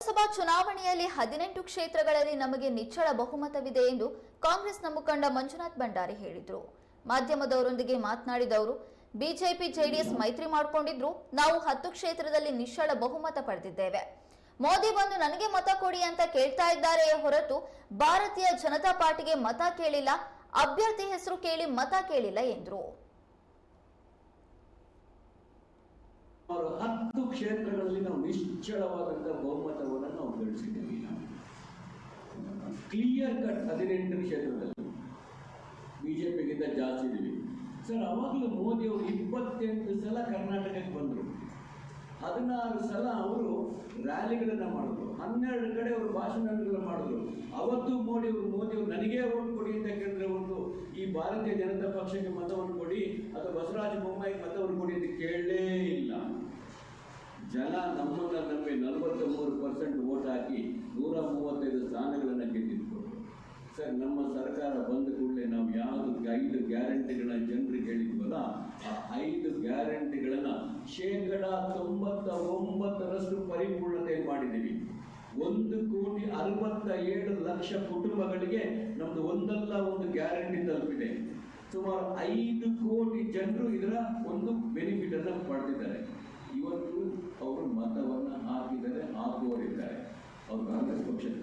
ಲೋಕಸಭಾ ಚುನಾವಣೆಯಲ್ಲಿ ಹದಿನೆಂಟು ಕ್ಷೇತ್ರಗಳಲ್ಲಿ ನಮಗೆ ನಿಚ್ಚಳ ಬಹುಮತವಿದೆ ಎಂದು ಕಾಂಗ್ರೆಸ್ನ ಮುಖಂಡ ಮಂಜುನಾಥ್ ಭಂಡಾರಿ ಹೇಳಿದರು. ಮಾಧ್ಯಮದವರೊಂದಿಗೆ ಮಾತನಾಡಿದ ಅವರು ಬಿಜೆಪಿ ಜೆಡಿಎಸ್ ಮೈತ್ರಿ ಮಾಡಿಕೊಂಡಿದ್ರು, ನಾವು ಹತ್ತು ಕ್ಷೇತ್ರದಲ್ಲಿ ನಿಶ್ಚಳ ಬಹುಮತ ಪಡೆದಿದ್ದೇವೆ. ಮೋದಿ ಬಂದು ನನಗೆ ಮತ ಕೊಡಿ ಅಂತ ಕೇಳ್ತಾ ಇದ್ದಾರೆಯೇ ಹೊರತು ಭಾರತೀಯ ಜನತಾ ಪಾರ್ಟಿಗೆ ಮತ ಕೇಳಿಲ್ಲ, ಅಭ್ಯರ್ಥಿ ಹೆಸರು ಕೇಳಿ ಮತ ಕೇಳಿಲ್ಲ ಎಂದರು. ಕ್ಷೇತ್ರಗಳಲ್ಲಿ ನಾವು ನಿಶ್ಚಳವಾದಂತಹ ಬಹುಮತವನ್ನು ನಾವು ಗಳಿಸಿದ್ದೀವಿ ಕ್ಲಿಯರ್ ಕಟ್ ಹದಿನೆಂಟು ಕ್ಷೇತ್ರದಲ್ಲಿ ಬಿಜೆಪಿಗಿಂತ ಜಾಸ್ತಿ ಇದ್ದೀವಿ ಸರ್, ಅವಾಗಲೂ ಮೋದಿ ಅವರು ಇಪ್ಪತ್ತೆಂಟು ಸಲ ಕರ್ನಾಟಕಕ್ಕೆ ಬಂದರು. ಹದಿನಾರು ಸಲ ಅವರು ರ್ಯಾಲಿಗಳನ್ನು ಮಾಡಿದ್ರು. ಹನ್ನೆರಡು ಕಡೆ ಅವರು ಭಾಷಣಗಳನ್ನು ಮಾಡಿದ್ರು. ಅವತ್ತು ಮೋದಿ ಅವರು ಮೋದಿ ಅವರು ನನಗೇ ಓಟ್ ಕೊಡಿ ಅಂತ ಕೇಳಿದ್ರೆ ಒಂದು ಈ ಭಾರತೀಯ ಜನತಾ ಪಕ್ಷಕ್ಕೆ ಮತವನ್ನು ಕೊಡಿ ಅಥವಾ ಬಸವರಾಜ ಬೊಮ್ಮಾಯಿಗೆ ಮತವನ್ನು ಕೊಡಿ ಅಂತ ಕೇಳಲೇ ಐದು ಗ್ಯಾರಂಟಿಗಳನ್ನ ಜನರಿಗೆ ಹೇಳಿದ್ವಲ್ಲ, ಆ ಐದು ಗ್ಯಾರಂಟಿಗಳನ್ನ ಶೇಕಡ ತೊಂಬತ್ತ ಒಂಬತ್ತರಷ್ಟು ಪರಿಪೂರ್ಣತೆ ಮಾಡಿದ್ದೀವಿ. ಒಂದು ಕೋಟಿ ಅರವತ್ತ ಏಳು ಲಕ್ಷ ಕುಟುಂಬಗಳಿಗೆ ನಮ್ದು ಒಂದಲ್ಲ ಒಂದು ಗ್ಯಾರಂಟಿ ತಲುಪಿದೆ. ಸುಮಾರು ಐದು ಕೋಟಿ ಜನರು ಇದರ ಒಂದು ಬೆನಿಫಿಟ್ ಅನ್ನು ಪಡೆದಿದ್ದಾರೆ. ಇವತ್ತು ಅವರು ಮತವನ್ನು ಹಾಕಿದರೆ ಹಾಕುವರಿದ್ದಾರೆ ಅವರು ಕಾಂಗ್ರೆಸ್ ಪಕ್ಷಕ್ಕೆ